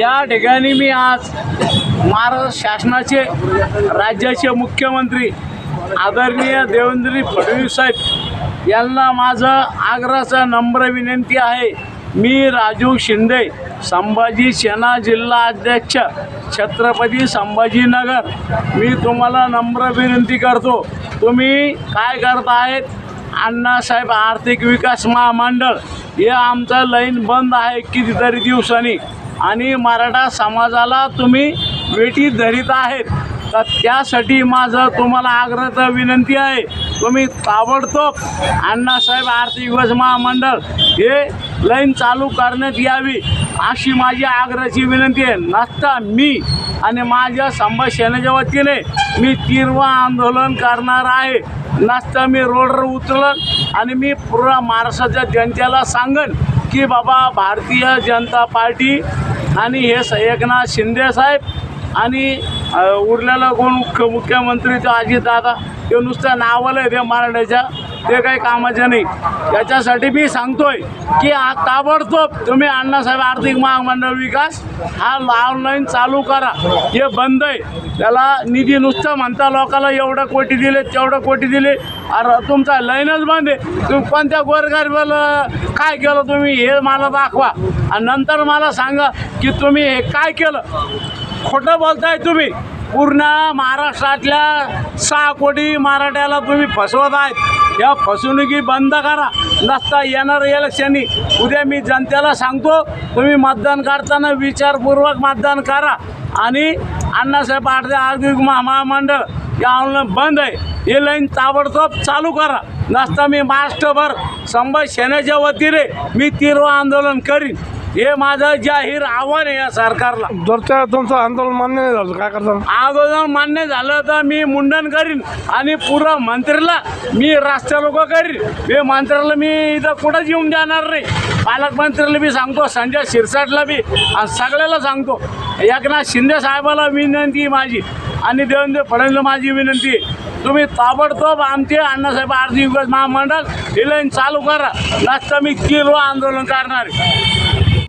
या ठिकाणी मी आज महाराष्ट्र शासनाचे राज्याचे मुख्यमंत्री आदरणीय देवेंद्र फडणवीस साहेब यांना माझं आग्रहाचा नम्र विनंती आहे. मी राजू शिंदे संभाजी सेना जिल्हा अध्यक्ष छत्रपती संभाजीनगर मी तुम्हाला नम्र विनंती करतो. तुम्ही काय करत आहेत अण्णासाहेब आर्थिक विकास महामंडळ हे आमचं लाईन बंद आहे कितीतरी दिवसांनी. आणि मराठा समाजाला तुम्ही वेटी धरीत आहेत. तर त्यासाठी माझं तुम्हाला आग्रह विनंती आहे तुम्ही ताबडतोब अण्णासाहेब आर्थिक विकास महामंडळ हे लाईन चालू करण्यात यावी अशी माझी आग्रहाची विनंती आहे. नसता मी आणि माझ्या संभाजी सेनेच्या वतीने मी तीव्र आंदोलन करणार आहे. नसता मी रोडवर उतरलं आणि मी पूर्ण महाराष्ट्राच्या जनतेला सांगन की बाबा भारतीय जनता पार्टी आणि हे स एकनाथ शिंदे साहेब आणि उरलेलं कोण मुख्य मुख्यमंत्री अजितदादा ते नुसतं नावाला आहे ते मराठ्याच्या ते काही कामाचं नाही. याच्यासाठी मी सांगतोय की ताबडतोब तुम्ही अण्णासाहेब आर्थिक महामंडळ विकास हा ऑनलाईन चालू करा. हे बंद आहे त्याला निधी नुसतं म्हणता लोकांना एवढं कोटी दिले तेवढं कोटी दिले. अरे तुमचा लाईनच बंद आहे. तुम्ही कोणत्या गोरगरिबाला काय केलं तुम्ही हे मला दाखवा. आणि नंतर मला सांगा की तुम्ही हे काय केलं. खोटं बोलताय तुम्ही. पूर्ण महाराष्ट्रातल्या सहा कोटी मराठ्याला तुम्ही फसवत आहेत. या फसवणुकी बंद करा. नसता येणार इलेक्शनी उद्या मी जनतेला सांगतो तुम्ही मतदान करताना विचारपूर्वक मतदान करा. आणि अण्णासाहेब आठदे आर्थिक महा महामंडळ या ऑनलाईन बंद आहे. हे लाईन ताबडतोब चालू करा. नसता मी महाराष्ट्रभर संभाजी सेनेच्या वतीने मी तीव्र आंदोलन करीन. हे माझं जाहीर आव्हान आहे या सरकारला. जर त्या तुमचं आंदोलन मान्य नाही झालं काय करता अगोदर मान्य झालं तर मी मुंडन करीन आणि पुरा मंत्रीला मी राष्ट्र लोक करीन. मी मंत्र्याला मी इथं कुठंच येऊन जाणार नाही. पालकमंत्र्याला बी सांगतो संजय शिरसाटला बी आणि सगळ्याला सांगतो. एकनाथ शिंदे साहेबाला विनंती माझी आणि देवेंद्र फडणवीसला माझी विनंती तुम्ही ताबडतोब आमचे अण्णासाहेब आर्थिक विकास महामंडळ ही लाईन चालू करा. नसतं मी तीव्र आंदोलन करणार